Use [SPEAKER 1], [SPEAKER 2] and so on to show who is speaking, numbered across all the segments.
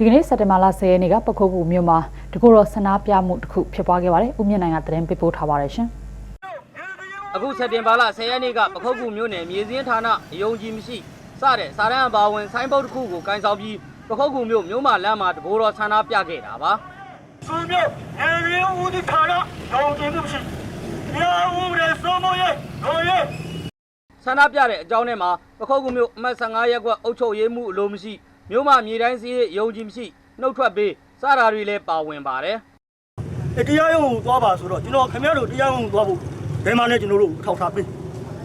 [SPEAKER 1] ဒီကနေ့စက်တင်ဘာလ10ရက်နေ့ကပခုတ်ကူမြို့မှာတကူတော်ဆန္ဒပြမှုတစ်ခုဖြစ်ပွားခဲ့ပါတယ်။ဦးမြင့်နိုင်ကသတင်းပေးပို့ထားပါတယ်ရှင်။
[SPEAKER 2] အခုစက်တင်ဘာလ10ရက်နေ့ကပခုတ်ကူမြို့နယ်မြေစင်းဌာနအယုံကြည်မရှိစတဲ့စာရန်အပါဝင်ဆိုင်းဘုတ်တစ်ခုကိုကန်ဆောင်ပြီးပခုတ်ကူမြို့မြို့မလမ်းမှာတဘိုးတော်ဆန္ဒပြခဲ့တာပါ
[SPEAKER 3] သူမျိုးနေရင်းဦးဒီခါတော့တောင်းတင်မှုရှိ။တရားဦးရဲ့စိုးမိုးရဲ့တော်ရဲ့
[SPEAKER 2] ဆန္ဒပြတဲ့အကြောင်းထဲမှာပခုတ်ကူမြို့အမှတ်15ရပ်ကွက်အုပ်ချုပ်ရေးမှုအလိုမရှိ မြို့မမြေတိုင်းစီးရဲ့ယုံကြည်မရှိနှုတ်ထွက်ပေးစတာတွေလည်းပါဝင်ပါတယ်
[SPEAKER 3] တရားရုံးကိုသွားပါဆိုတော့ကျွန်တော်ခင်ဗျားတို့တရားရုံးကိုသွားဖို့ဘယ်မှလည်းကျွန်တော်တို့ထောက်ထားပေး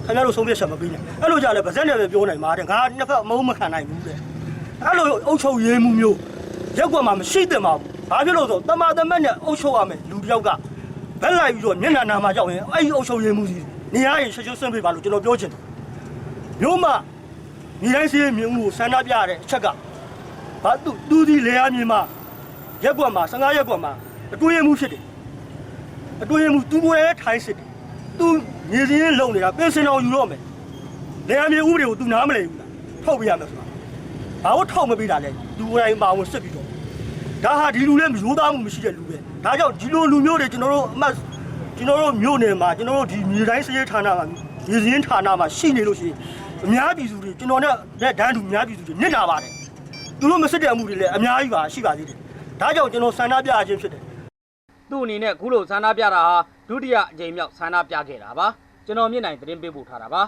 [SPEAKER 3] ခင်ဗျားတို့ဆုံးဖြတ်ချက်မပေးနဲ့အဲ့လိုကြလည်းဗဇက်နဲ့ပဲပြောနိုင်ပါတယ်ငါနှစ်ဖက်အမုန်းမခံနိုင်ဘူးတဲ့အဲ့လိုအုပ်ချုပ်ရေးမှုမျိုးရက်ကွက်မှာမရှိသင့်ပါဘူးဘာဖြစ်လို့လဲဆိုတော့တမာတမက်နဲ့အုပ်ချုပ်ရမယ်လူတစ်ယောက်ကဘက်လိုက်ပြီးတော့မျက်နှာနာမှာကြောက်ရင်အဲ့ဒီအုပ်ချုပ်ရေးမှုစီနေရာရင်ချက်ချင်းဆွန့်ပေးပါလို့ကျွန်တော်ပြောချင်တယ်မျိုးမညီတိုင်းစီမြင်းမှုကိုဆန္ဒပြရတဲ့အချက်က ဘာသူသူဒီလေယာမြေမှာရက်ကွက်မှာ15ရက်ကွက်မှာအတွင်းမှုဖြစ်တယ်အတွင်းမှုသူကိုယ်ရဲ့ထိုင်းစစ်တယ်သူမြေစင်းလုံနေတာပင်စင်တော်ယူတော့မယ်လေယာမြေဥပဒေကိုသူနားမလည်ဘူးလားထုတ်ပြရမယ်ဆိုတာဘာလို့ထုတ်မပေးတာလဲသူကိုယ်တိုင်ပါဝင်စစ်ပြီးတော့ဒါဟာဒီလူလည်းမရိုးသားမှုမရှိတဲ့လူပဲဒါကြောင့်ဒီလိုလူမျိုးတွေကျွန်တော်တို့အမှတ်ကျွန်တော်တို့မြို့နယ်မှာကျွန်တော်တို့ဒီမြေတိုင်းစရေးဌာနမှာမြေစင်းဌာနမှာရှိနေလို့ရှိရင်အများပြည်သူတွေကျွန်တော်နဲ့ဒန်းတူအများပြည်သူတွေနစ်နာပါတယ် သူတို့မစစ်တဲ့အမှုတွေလည်းအများကြီးပါရှိပါသေးတယ်ဒါကြောင့်ကျွန်တော်ဆန္ဒပြခြင်းဖြစ်တယ်
[SPEAKER 2] သူ့အနေနဲ့အခုလိုဆန္ဒပြတာဟာဒုတိယအကြိမ်မြောက်ဆန္ဒပြခဲ့တာပါကျွန်တော်မြင့်နိုင်သတင်းပေးပို့ထားတာပါ